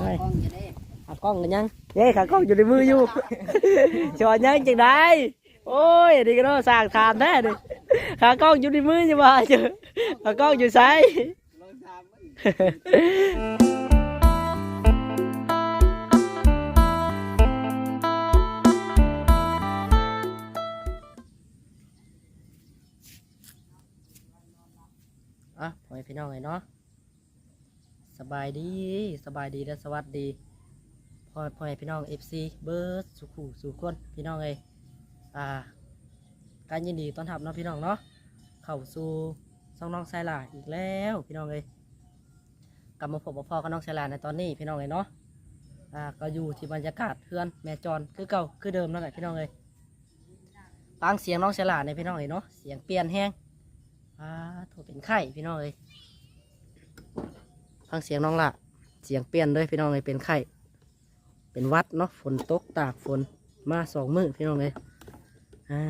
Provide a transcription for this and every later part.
ได้ขากล้องกันยังเย้ขากล้องอยู่ในมืออยู่ชอนยังจังได้โอ้ยอันนี่ก็ต้องสร้างทานแน่เลยขากล้องอยู่ในมืออยู่ว่าเจอขากล้องอยู่ไซลองทำมันอะพ่อแม่พี่น้องเลยเนาะ สบายดีสบายดีและสวัสดีพ่อพ่อพี่น้องเอฟซีเบิร์ดสุขูสุขคนพี่น้องเลยอ่าการยินดีต้อนรับเนาะพี่น้องเนาะเข้าสู่ช่องน้องไซลาอีกแล้วพี่น้องเลยกลับมาพบกับพ่อกับน้องไซลาในตอนนี้พี่น้องเลยเนาะอ่าก็อยู่ที่บรรยากาศเพื่อนแม่จอนคือเก่าคือเดิมนั่นแหละพี่น้องเลยฟังเสียงน้องไซลาในพี่น้องเลยเนาะเสียงเปลี่ยนแห้งอ่าโถเป็นไข่พี่น้องเลย ฟังเสียงน้องละเสียงเปลี่ยนเลยพี่น้องเลยเป็นไข่เป็นวัดเนาะฝนตกตากฝนมาสองมือพี่น้องเลยอ่า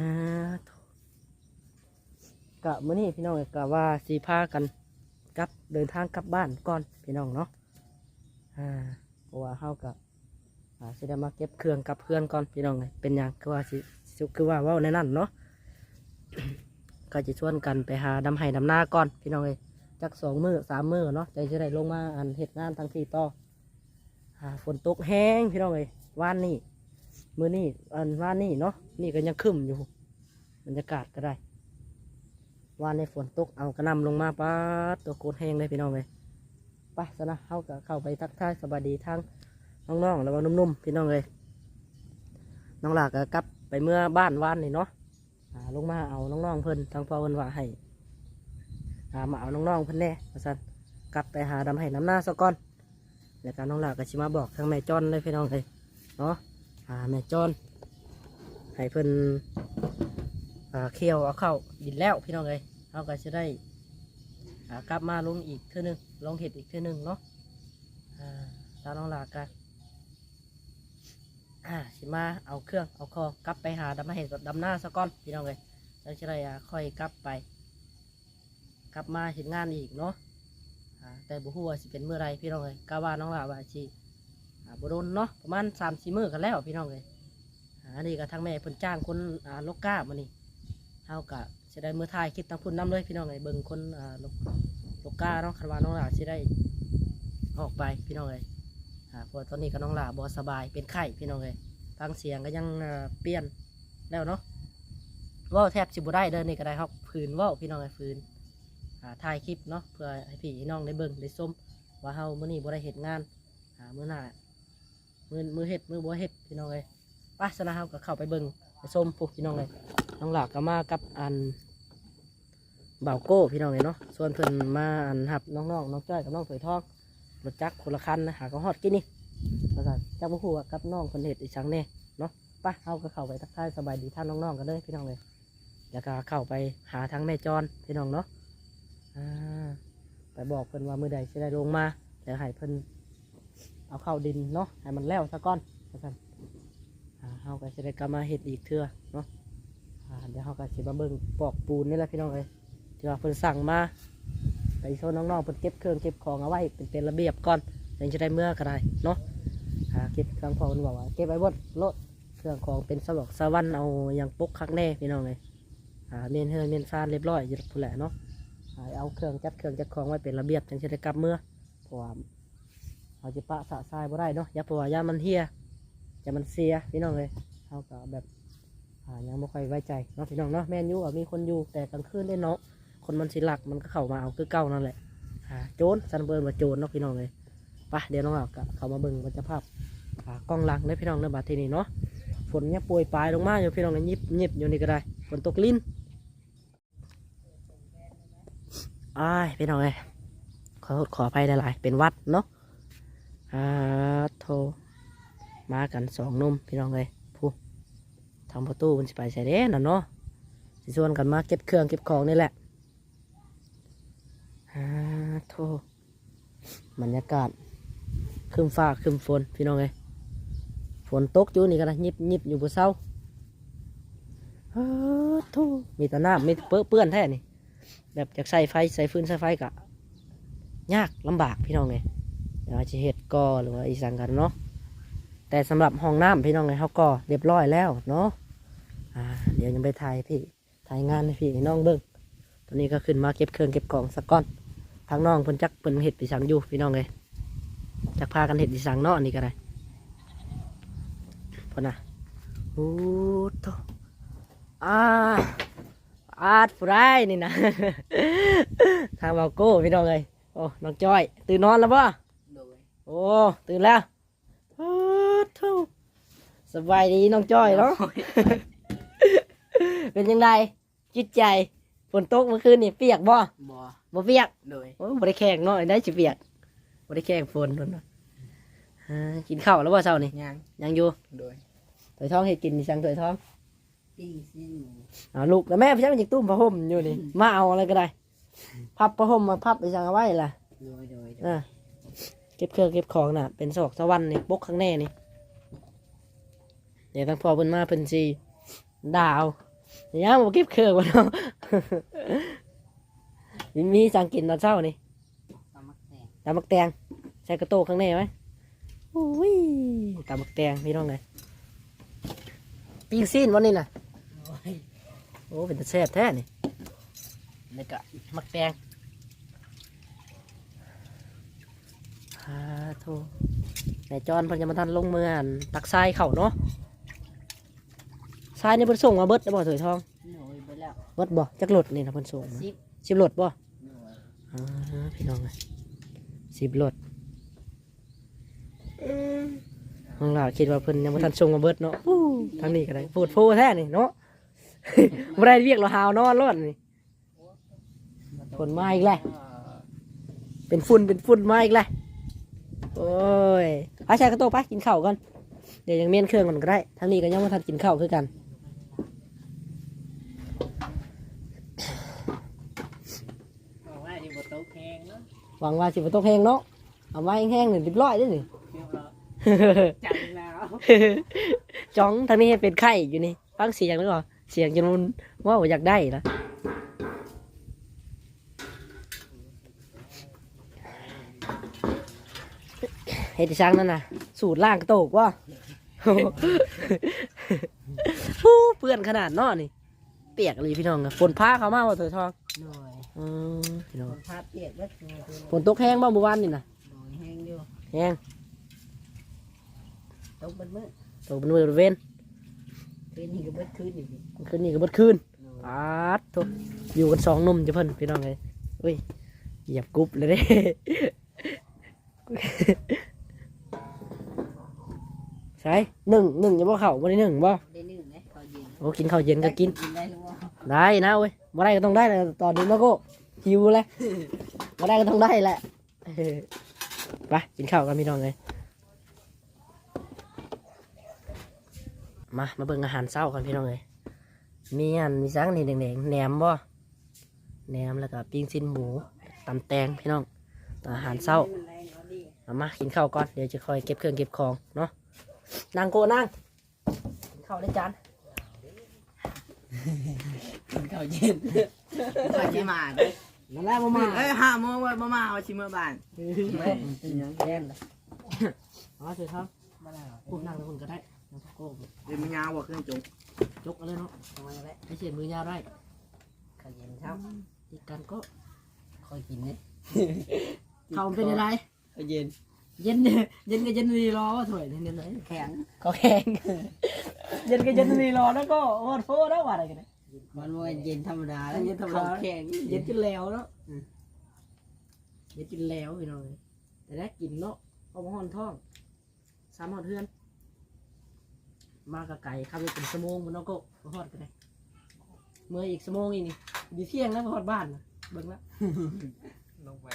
กะมื่อนี้พี่น้องกะว่าสีพากันกลับเดินทางกลับบ้านก่อนพี่น้องเนาะอ่าเพราะว่าเฮากับอ่าสิได้มาเก็บเครื่องกลับเพื่อนก่อนพี่น้องเลยเป็นหยังคือว่าสิคือว่าว่าในนั้นเนาะก็จะชวนกันไปหาดำไห้ดำหน้าก่อนพี่น้องเอ้ย จักสองมือสามมือเนาะใจจะได้ลงมาอันเหตุงานทางที่ต่อฝนตกแห้งพี่น้องเอ้ยว่านนี่มือนี่อันว่านนี่เนาะนี่ก็ยังคึมอยู่บรรยากาศก็ได้ว่านในฝนตกเอากระนำลงมาป้าตัวโคตรแห้งเลยพี่น้องเลยไปซะนะเข้ากับเข้าไปทักทายสบายดีทั้งน้องๆแล้วก็นุ่มๆพี่น้องเลยน้องหลากก็กลับไปเมื่อบ้านว่านนี่เนาะลงมาเอาน้องๆเพิ่นทางพ่อเพิ่นว่าให้ อ่ามาเอาน้องๆเพิ่นแน่ว่าซั่นกลับไปหาดำให้น้ำหน้าซะก่อนแล้วก็น้องหลาก็สิมาบอกทางแม่จอนเลยพี่น้องเลยเนาะอ่าแม่จอนให้เพิ่นเคี่ยวเอาเข้าดินแล้วพี่น้องเลยเขาก็จะได้กลับมาลงอีกเทื่อหนึงลงเห็ดอีกเทื่อหนึงเนาะตาน้องหลากันอ่าสิมาเอาเครื่องเอาคอกลับไปหาดำมาเห็ดดำหน้าซะก่อนพี่น้องเลยแล้วจะได้ค่อยกลับไป กลับมาเห็นงานอีกเนาะอ่าแต่บุหัวาสิเป็นเมื่อไรพี่น้องเลยกาว่าน้องลาว่าสิอ่าบุรนเนาะประมาณสามสี่มื้อกันแล้วพี่น้องเลยอ่าอันนี้ก็ทางแม่เพิ่นจ้างคนอ่าลกก้ามานี่เฮากะจะได้มือทายคลิปทางพุ่นน้ำเลยพี่น้องเลยเบิ่งคนอ่าลกลกก้าเนาะคันว่าน้องลาสิได้ออกไปพี่น้องเลยอ่าเพราะว่าตอนนี้ก็น้องหลาบอสบายเป็นไข้พี่น้องเลยฟังเสียงก็ยังเอ่อเปลี่ยนแล้วเนาะเว่าแทบสิบุได้เดินนี่ก็ได้ครับฝืนเว่าพี่น้องเลยฝืน ถ่ายคลิปเนาะเพื่อให้พี่น้องได้เบิ่งได้ส้มว่าเฮามื้อนี้บ่ได้เฮ็ดงานอ่ามื้อหน้ามือมือเฮ็ดมือบ่เฮ็ดพี่น้องเลยไป้าสนะเฮาก็เข้าไปเบิ่งไปส้มปุ๊พี่น้องเลยน้องหลากก็มากับอันบาวโก้พี่น้องเลยเนาะส่วนเพิ่นมาอันหับน้องๆน้องจ้อยกับน้องถวยทองรถจักรคนละคันนะหาก็ฮอดกินนี่แล้วก็จักรคู่กับน้องคนเห็ดอีกชั้งแน่เนาะไป้าเอาก็เข้าไปทักทายสบายดีท่านน้องๆกันเลยพี่น้องเลยแล้วก็เข้าไปหาทางแม่จอนพี่น้องเนาะ อ่าไปบอกเพิ่นว่ามือใดจะได้ลงมาแล้วให้เพิ่นเอาเข้าดินเนาะให้มันแล้วซะก่อนแล้วกันอ่าเฮาก็จะได้กลับมาเห็ดอีกเทื่อเนาะอ่าเดี๋ยวเฮาก็สิมาเบิ่งปอกปูนนี่แหละพี่น้องเลยที่ว่าเพิ่นสั่งมาไปโชว์น้องๆเพิ่นเก็บเครื่องเก็บของเอาไว้เป็นเป็นระเบียบก่อนถึงจะได้เมื่อก็ได้เนาะหาเก็บเครื่องพอมันบอกว่าเก็บไว้บดรถเครื่องของเป็นสลอกสวรรค์เอาอย่างปกคักแน่พี่น้องเลยหาเมนเฮอเมนซานเรียบร้อยอยู่พูนแหละเนาะ เอาเครื่องจัดเครื่องจัดของไว้เป็นระเบียบถึงจะได้กลับเมื่อเพราะว่าเอาจะปะสะทรายบ่ได้เนาะอย่าเพราะว่อย่ามันเฮียจะมันเสียพี่น้องเลยเอาก็แบบอ่ายังไม่ค่อยไว้ใจเนาะพี่น้องเนาะแม่นยู่มีคนอยู่แต่กลางคืนได้เนาะคนมันสิหลักมันก็เข้ามาเอาคือเก่านั่นแหละโจรซันเบิร์นมาโจรเนาะพี่น้องเลยไปะเดี๋ยวน้องเอาเข้ามาเบิ่งบรรยากาศอ่ากล้องหลังเลยพี่น้องเนื้อบัดทีนี้เนาะฝนเนี่ยโปรยปลายลงมาอยู่พี่น้องเลยยิบยิบอยู่นี่ก็ได้ฝนตกลิ้น อ้ายพี่น้องเลยขอโทษขออภัยหลายๆเป็นวัดเนาะอ่าโทรมากันสองนุ่มพี่น้องเลยผู้ทำประตูมันสิไปใส่เด้น่ะเนาะสิชวนกันมาเก็บเครื่องเก็บของนี่แหละฮ่าโทบรรยากาศคึมฟ้าครึมฝนพี่น้องเอ้ยฝนตกอยู่นี่กันนะยิบยิบอยู่บนเสาฮ่าโทมีแต่น้ำมีเปื้อเปื้อนแท้นี่ แบบจากใส่ไฟใส่ฟืนใส่ไฟกะยากลำบากพี่น้องเลยดี๋ยวจะเฮ็ดก่อหรือว่าอีสังกันเนาะแต่สำหรับห้องน้ำพี่น้องเลยเขาก่อเรียบร้อยแล้วเนาะอ่าเดี๋ยวยังไปถ่ายพี่ถ่ายงานให้พี่น้องเบิ่งตอนนี้ก็ขึ้นมาเก็บเครื่องเก็บของสักก้อนทางน้องเพิ่นจักเพิ่นเฮ็ดปีสังอยู่พี่น้องเลยจักพากันเฮ็ดปีสังเนาะอันนี้ก็ได้พอนะโอ้โตอ่า อาดฟรายนี่นะ ทางเบาโก้พี่น้องเลยโอ้น้องจ้อย ตื่นนอนแล้วป่ะโดยโอ้ตื่นแล้วโอ้ทูสบายดีน้องจ้อยเนาะ เป็นยังไงจิตใจฝนตกเมื่อคืนนี่เปียกบ่บ่บ่เปียกโดยโอ้บ่ได้แข่งเนาะได้สิเปียกบ่ได้แข่งฝนนั่นน่ะอ่ากินข้าวแล้วบ่เช้านี่ยังยังอยู่โดยถอยท้องให้กินดิสั่งถอยท้อง ปิ้งซิ่งเอาลูกแล้วแม่พี่ช่างจิกตุ้มผ้าห่มอยู่นี่ มาเอาอะไรก็ได้ พับผ้าห่มมาพับไปสั่งเอาไว้ล่ะโดยโดยอ่าเก็บเครื่องเก็บของน่ะ เป็นสอกสวรรค์นี่บกข้างแน่นี่ เดี๋ยวทั้งพอเพิ่นมาเพิ่นสีดาวเนี่ยังบ่เก็บเครื่องวะเนาะ มีมีสั่งกินตอนเช้านี่ตำมักแตงตำบักแตงใส่กระโตกข้างในไหมโอ้ยตำบักแตงพี่น้องไงปิ้งซีนวันนี้น่ะโอ้ ยโอ้เป็นตะแซ่บแท้นี่แล้วก็มักแตงฮาโทนายจอนเพันจะมาทันลงเมืองตักทรายเข่าเนาะทรายนี่เพิ่นส่งมาเบิดแล้วบ่ถวยทองโดยไปแล้วเบิดบ่จักรถนี่นะเพิ่นส่งมาสิบสิบรถบ่โดยอ่าพี่น้องเลยสิบรถน้องหลาคิดว่าเพิ่นยังบ่ทันส่งมาเบิดเนาะอู้ทางนี้ก็ได้พูดโฟแท้นี่เนาะ บ่ได้เรียกเราหาวนอนรถนี่ฝนมาอีกแล้วเป็นฝุ่นเป็นฝุ่นมาอีกแล้วโอ้ยไปชายกระโตะไปกินข้าวก่อนเดี๋ยวยังเมียนเครื่องก่อนก็ได้ทางนี้ก็ยังไม่ทันกินข้าวคือกันบอกว่าที่บ่ตกแพงเนาะหวังว่าสิบตกแห้งเนาะเอาไว้แห้งๆหนึ่งเรียบร้อยได้หนึ่งเที่ยวเราจังแล้วจ้องทางนี้ให้เป็นไข่อยู่นี่ฟังเสียงแล้วก็ เสียงจนมันว่าอยากได้ละเฮ็ดอีช่างนั่นน่ะสูตรล่างกระโตกว่าฮู้เปื้อนขนาดเนอนี่ เปียกเลยพี่น้องอะฝนพาเขามาว่าเถอะทองโดยอืมพี่น้องพาเปียกเบิดโดยฝนตกแห้งบ้างเมื่อวานนี่นะโดยแห้งอยู่แห้งตกเบิดมื้อตกเป็นบริเวณ คืนนี้ก็เบิดคืนอีกคืนนี้ก็เบิดคืนโดยปาดทุอยู่กันสองหนุ่มจะเพิ่นพี่น้องเลยอุ้ยเหยียบกรุ๊บเลยเด้ใช่หนึ่งหนึ่งจะบ่เข่าวันนี้หนึ่งบ่ได้นึ่งไหมข้าวเย็นโอ้กินข้าวเย็นก็กิน ได้หรือเปล่าได้นะเว้ยมาได้ก็ต้องได้นะตอนนี้มาโก็หิวเลยมาได้ก็ต้องได้แหละเออไปกินข้าวกันพี่น้องเลย มามาเบิ่งอาหารเช้ากันพี่น้องเลยมีอันมีสังนี่แดงๆแหนมบ่แหนมแล้วก็ปิ้งชิ้นหมูตำแตงพี่น้องต่ออาหารเช้าเอามากินข้าวก่อนเดี๋ยวจะคอยเก็บเครื่องเก็บของเนาะนั่งโกนั่งกินข้าวได้จานกินข้าวเย็นว่าสิมาเด้อนั่นแหละมามาเอ้ยห้าโมงว่าบ่มาว่าสิมื้อบ้านเป็นยังแย่นเลยอ๋อเสร็จครับบ่ได้หรอกพูดนั่งแล้วคุณก็ได้ นั่งโก้เดี๋ยวมันยาวกว่าเครื่องจุกจกเอาเลยเนาะทำไมแล้วไม่เสียมือยาวได้ข้าวเย็นครับอีกกันก็ค่อยกินนี่เขามันเป็นอะไรข้าวเย็น เย็นเนี่ยเย็นก็เย็นดีรอว่าถวยเย็นเลยแข็งก็แข็งเย็นก็เย็นดีรอแล้วก็โอดโฟแล้วว่าอะไรกันเนี่ยมันว่าเย็นธรรมดาแล้วเย็นธรรมดาข้วแข็งเย็นกินแล้วเนาะเย็นกินแล้วพี่น้องแต่ได้กินเนาะเอามาห่อนท้องสามห่อนเทือน มากระไก่ขับไปเป็นชั่วโมงมันเนาะก็มาฮอดกันเลยเมื่ออีกชั่วโมงอีกนี่ดีเที่ยงแล้วมาฮอดบ้านนะเบิ่งละลงไป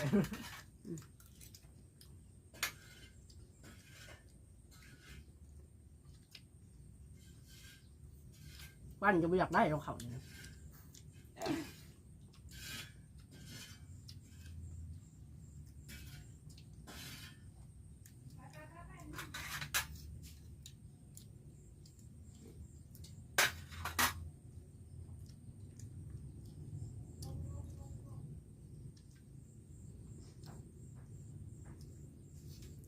บ้านจะไม่อยากได้เราเขาเนี่ย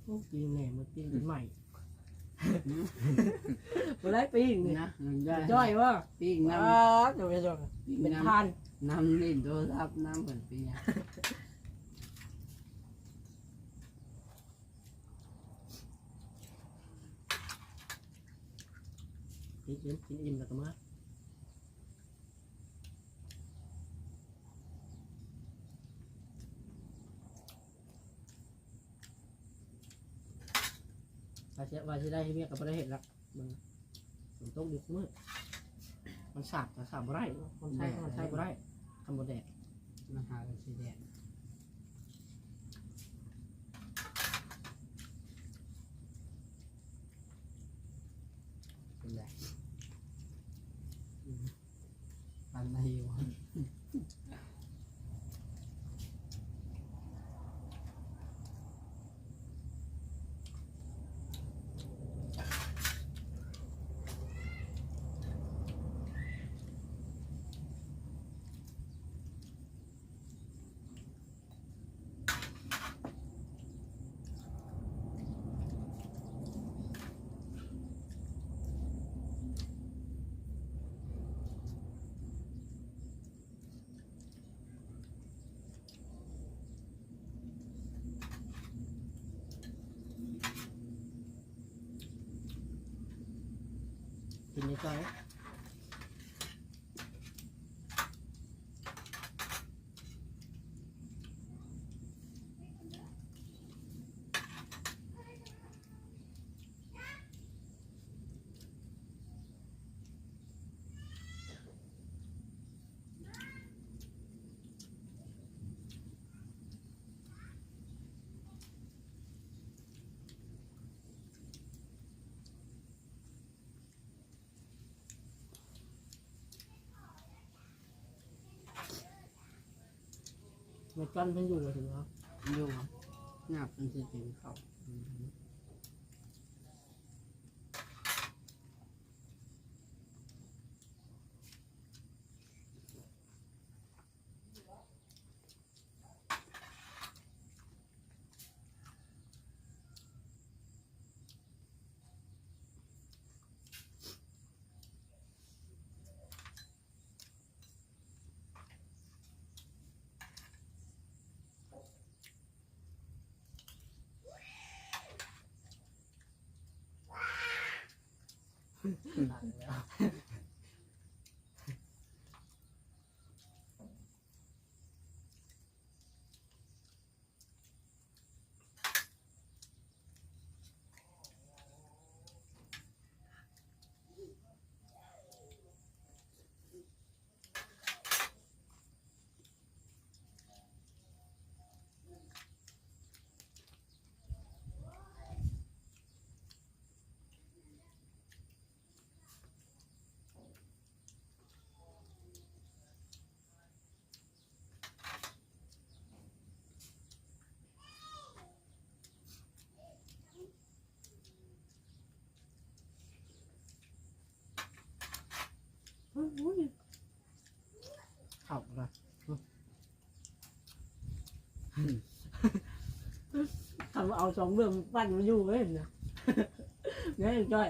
โอ้ปีแหน่มันปีนใหม่มาได้ปีนี่นะย่อยจ้อยว่าปิ้งน้อ้าเดี๋ยวไปจ้อยำเป็นน้ทานำน้ำนี่โดนรับน้ำเหมือนปีอะกินอิ่มกินอิ่มแล้วก็มา ว่าจะว่าจะได้ให้เมียกับบ่ได้เห็นละมันมันต้องดึกมืดมันสาบแต่สาบบ่ได้มันใช่มันใช่บ่ได้ทำบ่แดดมาหาเป็นสีแดงเป็นไรอืมปันอะไรวะ กิน ในจ้อยมันกันเพิ่นอยู่ว่าถึงเนาะอยู่หนับเป็นสิกินเขาอืม เข่าละคำว่าเอาสองเรื่องปั้นมาอยู่เว้ยนะ เนี่ยจ้อย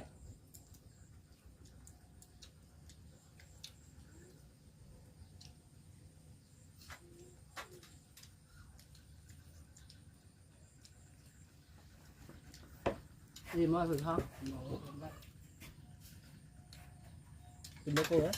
ดีมากสุดท้องกินโลโก้เหรอ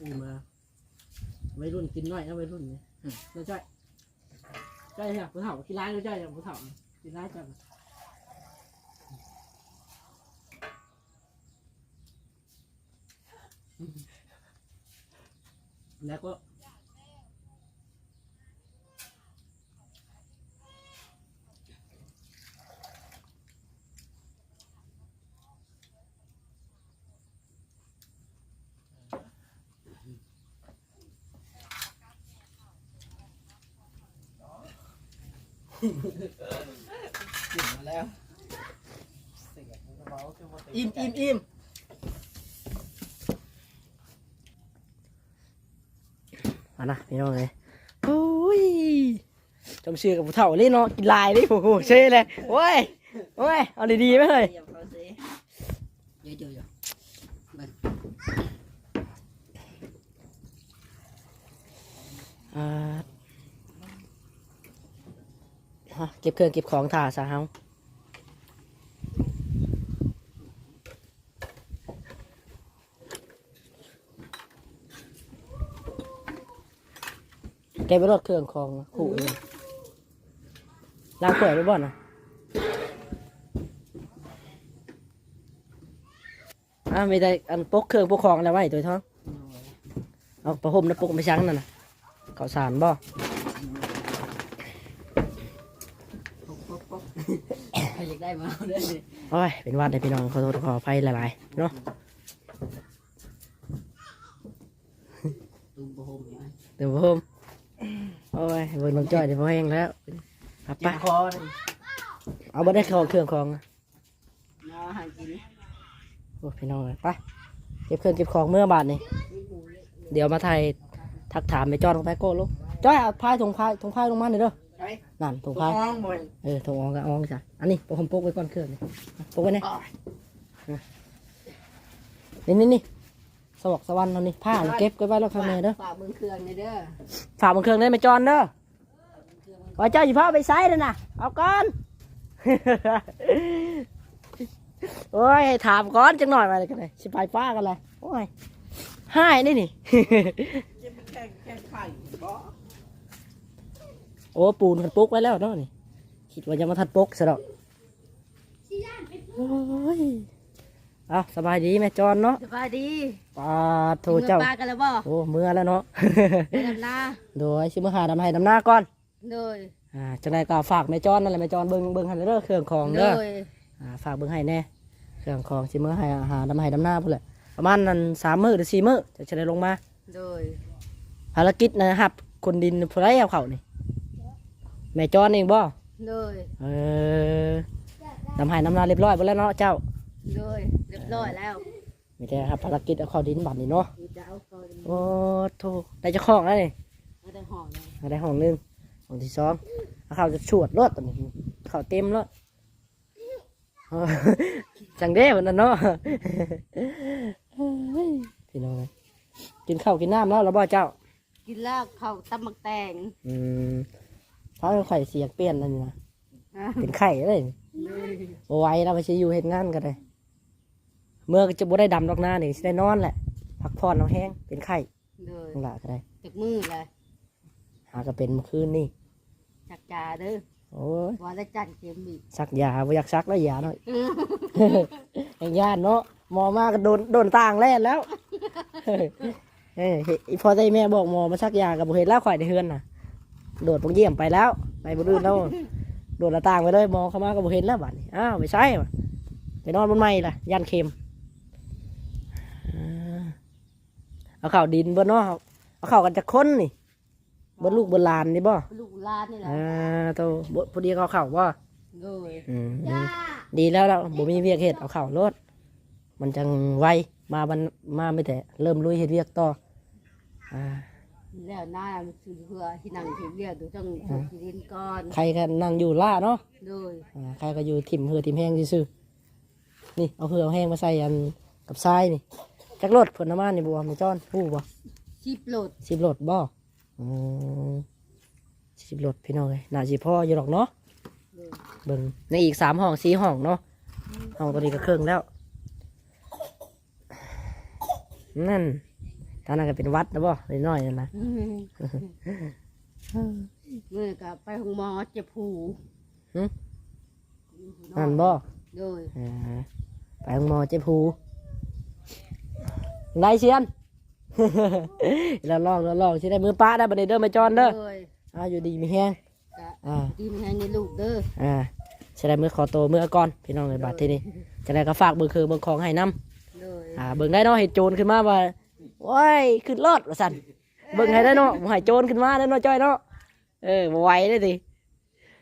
อีมาวัยรุ่น กินน้อยนะวัยรุ่นเนี่ยแล้จ้อยจ้อยเนี่ยผู้เฒ่ากินร้ายแล้วจ้อยเนี่ยผู้เฒ่ากินร้ายจังแล้วก็ กินมาแล้วอิ่มอิ่มอิ่มมานะพี่น้องเลยโอ้ยจำเชื่อกับผู้เฒ่าเลยเนาะกินลายเลยโอ้โหเช่เลยโอ้ยโอ้ยเอาดีๆไหมเฮ้ยเดี๋ยวเขาสิเยอะๆๆอ่า ฮะเก็บเครื่องเก็บของถ่าซะเฮาเก็บไปรถเครื่องของขู่เองล้างถ้วยไปบ่อนนะอ่ามีแต่อันปกเครื่องปกของอะไรไว้ตัวท้องเอาประหมนะปกไปช้างนั่นนะข้าสารบ่ปุ๊บปุ๊บใครอยาก ได้มาเอาได้เลยโอ้ย เป็นหวัดเลยพี่น้องขอโทษขออภัยหลายๆเนาะตุ้มโบมอย่างนั้นเดี๋ยวผมโอ้ยเบิ่งน้องจ้อยเดี๋ยวพอแห้งแล้วครับเจ็ไปบคอเลยเอาบ่ได้เข้าเครื่องของมาหากินโอ้ยพี่น้องเลยไปเก็บเครื่องเก็บของเมื่อบาทนี่เดี๋ยวมาไทยทักถามไปจอดลงไปโก้ลูกจ้อยเอาพายถุงพายถุงพายลงมาหน่อยเด้อ ใช่นั่นถุงตัวพายห้องบนเออถุงอองก็อองจ้ะอันนี้ผมปกไว้ก่อนเครื่องนี่ปกไว้เนี่ยนี่นี่นี่สวกสวรรค์เรานี่ผ้านี่เก็บไว้ไว้แล้วข้างในเด้อฝากมือเครื่องเลยเด้อฝากบนเครื่องได้ไหมจอนเด้อว่าเจ้าอยู่พ่อไปไซด์เลยนะเอาก่อนโอ้ยให้ถามก่อนจังหน่อยมาเลยกันเลยสิไปฟ้ากันเลยโอ้ยให้นี่นี่จะเป็นแค่แค่ไข่บ่ โอ้ปูนมันปุกไว้แล้วเนาะนี่คิดว่าจะมาทัดปุกซะดอกโอ้ยเอาสบายดีแม่จอนเนาะสบายดีปาโทเจ้าปลากันแล้วบ่โอ้เมื่อแล้วเนาะไปดำนาโดยสิมาหาดำให้ดำหน้าก่อนโดยอ่าจังไดก็ฝากแม่จอนนั่นแหละแม่จอนเบิ่งเบิ่งให้เด้อเครื่องของโดเด้อยอ่าฝากเบิ่งให้แน่เครื่องของสิมื้อให้อาหารดำให้ดำหน้าพุ่นแหละประมาณนั้นสามมื้อหรือสี่มื้อจะจะได้ลงมาโดยภารกิจนะครับคนดินผู้ไรเอาเขานี่ แม่จอนเองบ่โดยเออดำให้ดำหน้าเรียบร้อยหมดแล้วเนาะเจ้า โดยเรียบร้อยแล้วไม่ได้ครับภารกิจเอาเข้าดินบัดนี่เนาะจะเอาก่อนโอ้โถได้เจ้าของแล้วนี่ไม่ได้ห่อเลยเอาได้ห้องหนึงห้องที่สองเอาเข้าจะชวดรถตอนนี้เข้าเต็มแล้วเออจังเด้วันนั้นเนาะเฮ้ยพี่น้องเอ้ยกินข้าวกินน้ำแล้วเราบ่เจ้า กินแล้วเขาวตำมักแตง อืม เพราะไข่เสียงเปลี่ยนนั่นนี่นะอะเป็นไข่เลยโดยบ่ไหวเราไปใช้อยู่เห็นงานกันเลยเมื่อก็จะบ่ได้ดำดอกหน้านี่สิได้นอนแหละพักผ่อนเอาแห้งเป็นไข่โดยทั้งหลายก็ได้จากมือเลยหาก็เป็นเมื่อคืนนี่จากจ่าเด้อโอ้ยว่าได้จัดเข็มอีกสักยาบ่อยากซักแล้วยาหน่อยแห่งญาติเนาะหมอมาก็โดนโดนต่างแล่นแล้วเฮ้ยเฮ้ยอีพอใจแม่บอกหมอมาซักยากับบุเห็นแล้วข่อยในเฮือนน่ะ โดดปงเยี่ยมไปแล้ว ไปบนอื่นแล้วโดดหน้าต่างไปเลยหมอเข้ามากับบุเห็นแล้วบัดนี้อ้าวไม่ใช่ว่ะไปนอนบนไม้ล่ะยันเข็มอ่าเอาเข่าวดินเบนเนาะเอาเข่าวกันจากคนนี่เบนลูกเบนหลานนี่บ่ลูกหลานนี่แหละอ่าโตบ่พอดีเขาเข่าวบ่โดยอืมดีดีแล้วแล้วบ่มีเวียกเฮ็ดเอาเข่าวรถมันจังไวมาบันมาไม่แต่เริ่มลุยเฮ็ดเวียกต่ออ่า แล้วหน้ามันคือเพื่อที่นั่งที่เรียกดูต้องถูกที่ดินก่อนใครก็นั่งอยู่ล่าเนาะโดยอ่าใครก็อยู่ทิ่มเหือทิ่มแห้งซื่อๆนี่เอาเหือเอาแห้งมาใส่อันกับทรายนี่จักรถผลน้ำมันนี่บัวไม่จ้อนผู้บ่ชิปโหลดสิบรถบ่อืมสิบรถพี่น้องเลยน่าสิพ่ออยู่หรอกเนาะโดยเบิ่งในอีกสามห้องสี่ห้องเนาะห้องตัวนี้ก็เครื่องแล้ว นั่น ตอนนั้นก็เป็นวัดนะบ่น้อยๆนั่นนะเมื่อกับไปห้องหมอเจ็บหูนั่นบ่โดยอ่าไปห้องหมอเจ็บหูนายเชียน เราลองเราลองที่ได้มือป้าได้บันไดเด้อมาจอนเด้อโดยอ่าอยู่ดีมีแห้งกะอ่า ดีมแหงในลูกเด้อ อ่าใช่ได้มือขอโตวมือก่อนพี่น้องเลยบาดที่นี่จะได้ก็ฝากเบอร์คือเบอร์ของให้น้โดยำอ่าเบิ่งได้เนาะเห็ดโจรขึ้นมาว่า โอ้ยขึ้นรถว่าสั่นเบิ่งให้ได้เนาะบ่ให้โจรขึ้นมาได้อเนาะจ้อยเนาะเออบ่ไหวเลยสิ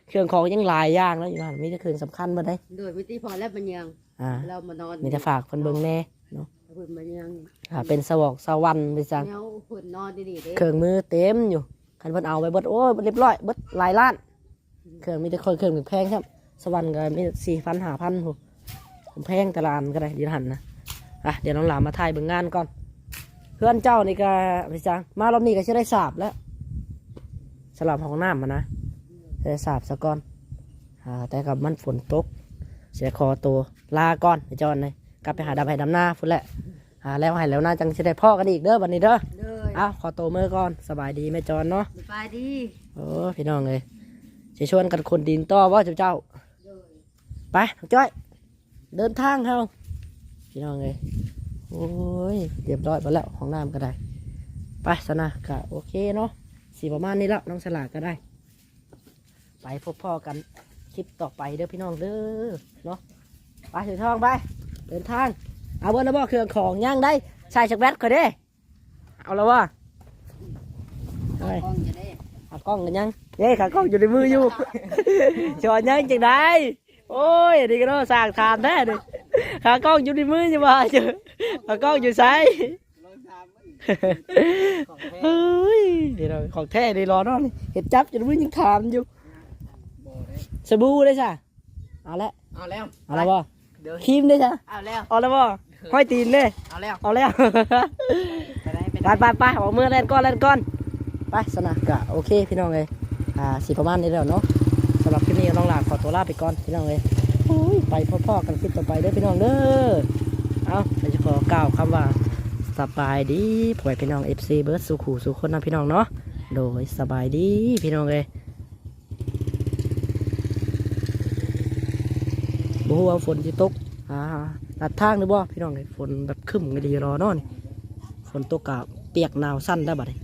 เครื่องของยังหลายอย่างแล้วอยู่นั่นมีแต่เครื่องสำคัญมาได้โดยวิธีพอแล้วมันยังอ่าเรามานอนมีแต่ฝากเพิ่นเบิ่งแน่เนาะเพิ่นมันยังอ่าเป็นสวอกสวรรค์ไปจังแนวเพิ่นนอนดีๆเด้เครื่องมือเต็มอยู่คันเพิ่นเอาไว้เบิดโอ้ยเรียบร้อยเบิดหลายล้าน เครื่องมีแต่คนเครื่องแพงครับ สวรรค์ก็มีสี่พันห้าพันผมแพงแต่ละอันก็ได้เดียวหันนะอะเดี๋ยวน้องหลามมาถ่ายเบิ่งงานก่อนเพื่อนเจ้านี่ก็ไปจังมารอบนี้ก็จะได้สาบแล้วสลับห้องน้ำมานะจะได้สาบซะก่อนอ่าแต่กับมันฝนตก เสียคอตัวลาก่อนไปจอนเลยกลับไปหาดำให้ดำหน้าพุ่นแหละอ่าแล้วให้แล้วหน้าจังจะได้พ่อกันอีกเด้อวันนี้เด้อเลยอ้าวขอตัวมือก่อนสบายดีแม่จอนเนาะสบายดีโอ้พี่น้องเลยจะชวนกันคนดินต่อว่าเจ้าเจ้าเลยไปน้องจ้อย เดินทางเฮาพี่น้องเลย โอ้ยเรียบร้อยไปแล้วห้องน้ำก็ได้ไปสนะก็โอเคเนาะสีประมาณนี้แล้วน้องสลากก็ได้ ไปพบพ่อกันคลิปต่อไปเด้อพี่น้องเด้อเนาะไปถึงทองไป เดินทาง เอาเบอร์แล้วบ่เครื่องของย่างได้ใส่ชักแบตก็ได้เอาแล้วว่าเฮ้ยกล้องจะได้ขากล้องกันยังเย้ขากล้องอยู่ในมืออยู่ชอนยังจังได้โอ้ยนี่ก็ต้องสร้างทานแท้เลยขากล้องอยู่ในมือจะมาเจอ ขากล้องอยู่ไซเฮ้ยเดี๋ยวเราของแท้ดีรอเนอนเห็ดจับอยู่ในมือยังขามอยู่สบู่ได้จ้ะเอาละเอาแล้วเอาละบ่เดี๋ยวครีมได้จ้ะเอาแล้วเอาละบ่ห้อยตีนเลยเอาแล้วเอาแล้วไปไหนไปไหไปนไปไปออกมือเล่นก้อนเล่นก้อนไปสนะกะโอเคพี่น้องเลยอ่าสิประมาณนี้แล้วเนาะสำหรับคลิปนี้น้องหลานขอตัวลาไปก่อนพี่น้องเลยโอ้ยไปพ่อๆกันคลิปต่อไปเด้อพี่น้องเด้อเอาเราจะข อกล่าวคำว่าสบายดีพ่อแม่พี่น้องเอฟซีเบิร์ดสุขูสุขคนนะพี่น้องเนาะโดยสบายดีพี่น้องเลยบ่ว่าฝนจะตกอ่าตัดทางหรือบ่พี่น้องเลยฝนแบบครึ้มก็ดีรอเนาะนี่ฝนตกกะเปียกหนาวสั้นได้บัดนี้